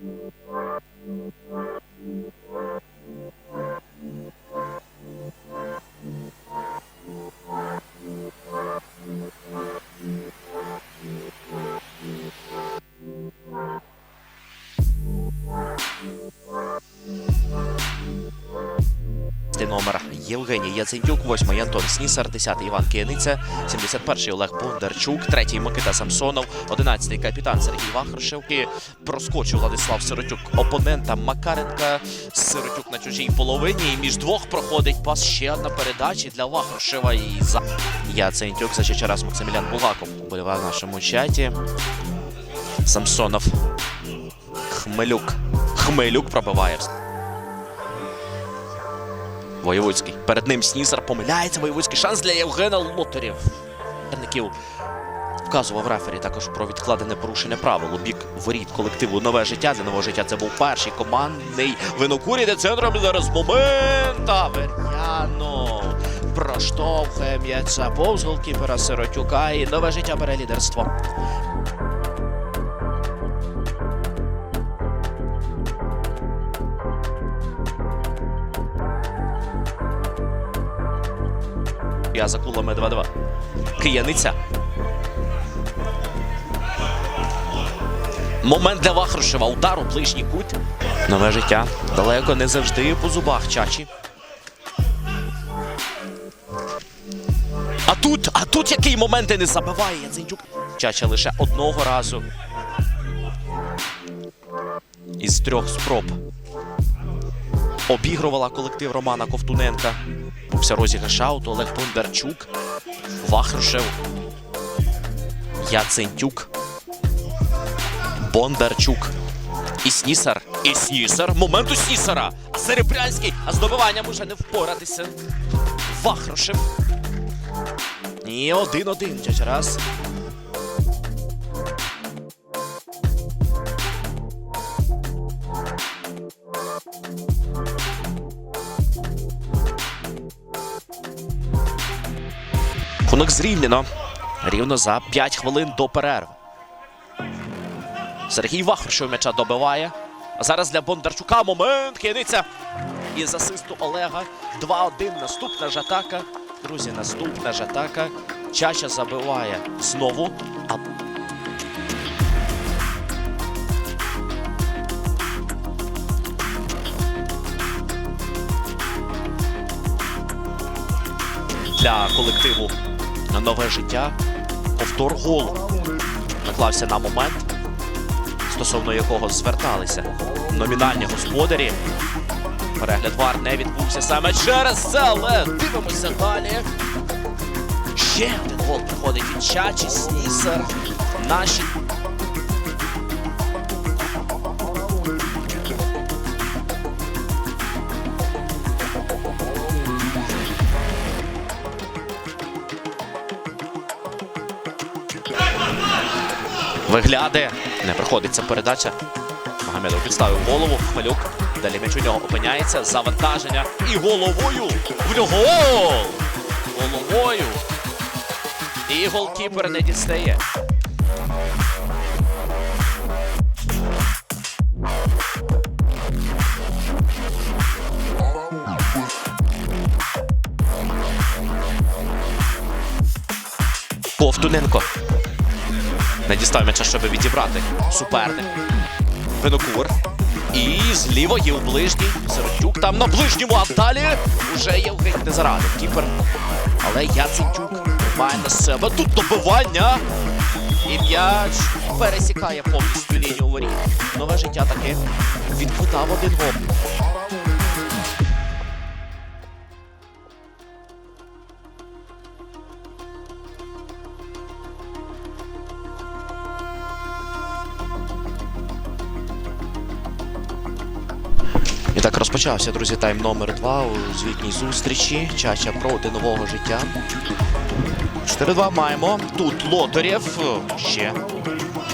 Thank you. Номер Євгеній Яцентюк, восьмий Антон Снісар, десятий Іван Кияниця, 71-й Олег Бондарчук, третій Микита Самсонов, одинадцятий капітан Сергій Вахрушев. І проскочив Владислав Сиротюк опонента Макаренка. Сиротюк на чужій половині. І між двох проходить пас ще одна передача для Вахрушева. І за Яцентюк за ще раз Максимілян Булгаков уболіває в нашому чаті. Самсонов. Хмелюк. Хмелюк пробиває. Воєвудський. Перед ним Снісар помиляється. Воєвудський шанс для Євгена Лотарів. Вказував рефері також про відкладене порушення правил бік воріт колективу нове життя. Для нового життя це був перший командний винокурі, де центром зараз момент. Авер'янов проштовхує м'яча повз голкіпера Сиротюка і нове життя бере лідерство. За кулами 2-2. Кияниця. Момент для Вахрушева. Удар у ближній кут. Нове життя. Далеко не завжди по зубах Чачі. А тут, а тут який моменти не забиває Яценюк. Чача лише одного разу. Із трьох спроб. Обігрувала колектив Романа Ковтуненка. Бувся розіграш ауту Олег Бондарчук. Вахрушев. Яцентюк. Бондарчук. І Снісар. І Снісар. Момент у Снісара. Серебрянський. А з добиванням уже не впоратися. Вахрушев. Ні, один-один. Раз. Кунок зрівняно. Рівно за 5 хвилин до перерви. Сергій Вахрушев м'яча добиває. А зараз для Бондарчука момент. Киниця. Із асисту Олега. 2-1. Наступна ж атака. Друзі, наступна ж атака. Чача забиває знову. А для колективу нове життя. Повтор голу. Наклався на момент, стосовно якого зверталися номінальні господарі. Перегляд вар не відбувся саме через це, але дивимося далі. Ще один гол приходить від Чачі, Снісер. Наші виглядає. Не проходиться передача. Магомедов підставив голову. Хмелюк. Далі м'яч у нього опиняється. Завантаження. І головою. В нього гол! Головою. І голкіпер не дістає. Ковтуненко. Не дістав м'яча, щоб відібрати суперник. Винокур. І зліво є у ближній. Сиротюк там на ближньому, а далі вже Євгень не зарадив. Кіпер. Але Яцентюк має на себе тут добивання. І м'яч пересікає повністю лінію воріт. Нове життя таки відквитав один гол. І так розпочався, друзі, тайм номер 2 у звітній зустрічі. Чача проти нового життя. 4-2 маємо. Тут Лотарєв ще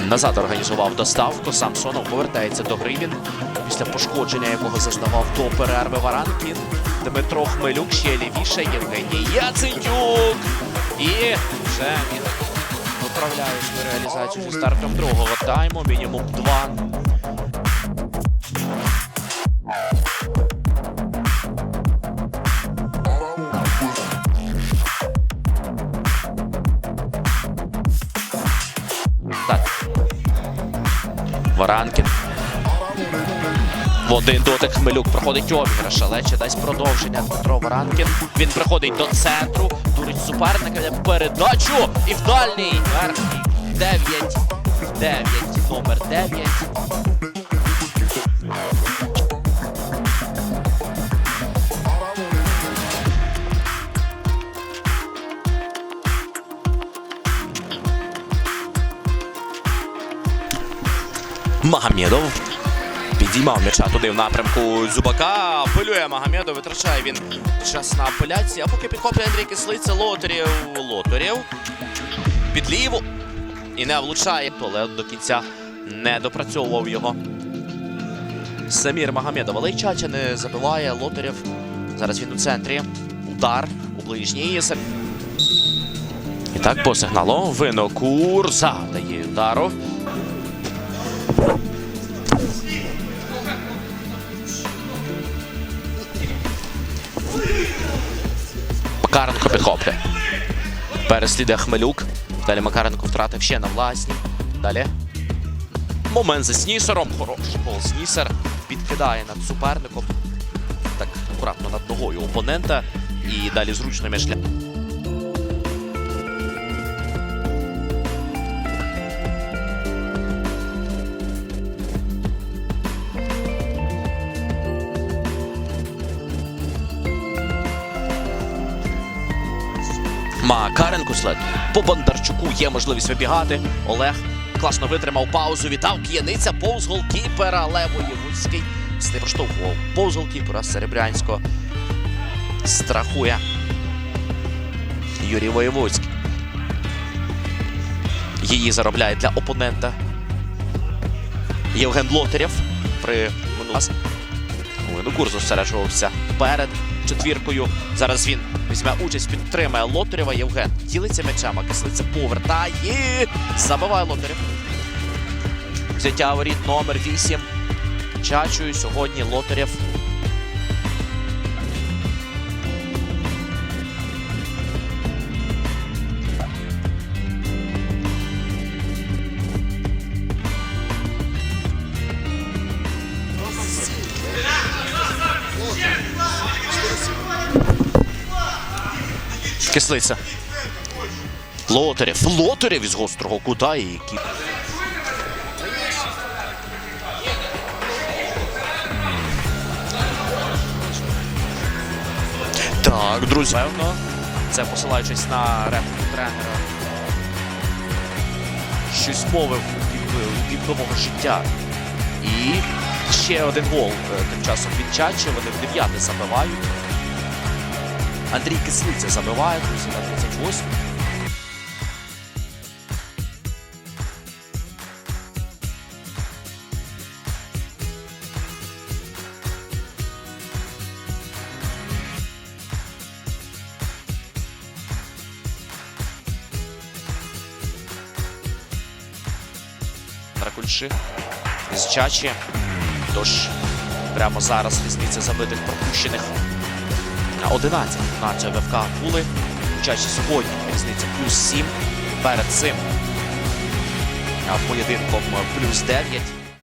назад організував доставку. Самсонов повертається до гривін після пошкодження, якого зазнавав до перерви Варанкін. Дмитро Хмелюк ще лівіше Євгеній Яцентюк. І вже він виправляє свою реалізацію зі стартом другого тайму. Мінімум 2. Варанкін. В один дотик Хмелюк проходить обіграш, але чи дасть продовження Дмитро Варанкін. Він приходить до центру, дурить суперника, передачу і в дальній верхній 9. 9, номер 9. Магомедов підіймав м'яча туди в напрямку Зубака. Апелює Магомедов, витрачає він час на апеляції. А поки підхоплює Андрій Кислиця, Лотерів. Лотерів. Під ліву. І не влучає. Але до кінця не допрацьовував його. Самір Магомедов. Але й Чача не забиває. Лотерів. Зараз він у центрі. Удар у ближній. І так, по сигналу Винокур завдає удару. Макаренко підхоплює. Переслідує Хмелюк. Далі Макаренко втратив ще на власні. Далі. Момент за Снісером. Хороший гол. Снісер підкидає над суперником. Так, акуратно над ногою опонента. І далі зручно між Макаренко след. По Бондарчуку є можливість вибігати. Олег класно витримав паузу. Вітав К'яниця повз голкіпера. Левої Вузький не проштовхував повз голкіпера Серебрянського. Страхує Юрій Воєводський. Її заробляє для опонента. Євген Лотерєв при минулому. Винокур зосереджувався перед четвіркою. Зараз він візьме участь, підтримає Лотарєва. Євген ділиться м'ячами, кислиця повертає. Забиває Лотарєв. Взяття воріт номер 8. Чачою сьогодні Лотарєв. Кислиця. Лотарєв. Лотарєв із гострого кута і які. Так, друзі. Певно, це посилаючись на репліку тренера. Щось мовив нового життя. І ще один гол е, тим часом від Чачі. Вони в дев'яте забивають. Андрій Кислиця забиває, друзі, на 38. Дракульши з Чачі. Тож прямо зараз різниця забитих пропущених 11 на ЧВФК Кули. Хоча сьогодні різниця плюс 7. Перед цим поєдинком плюс 9.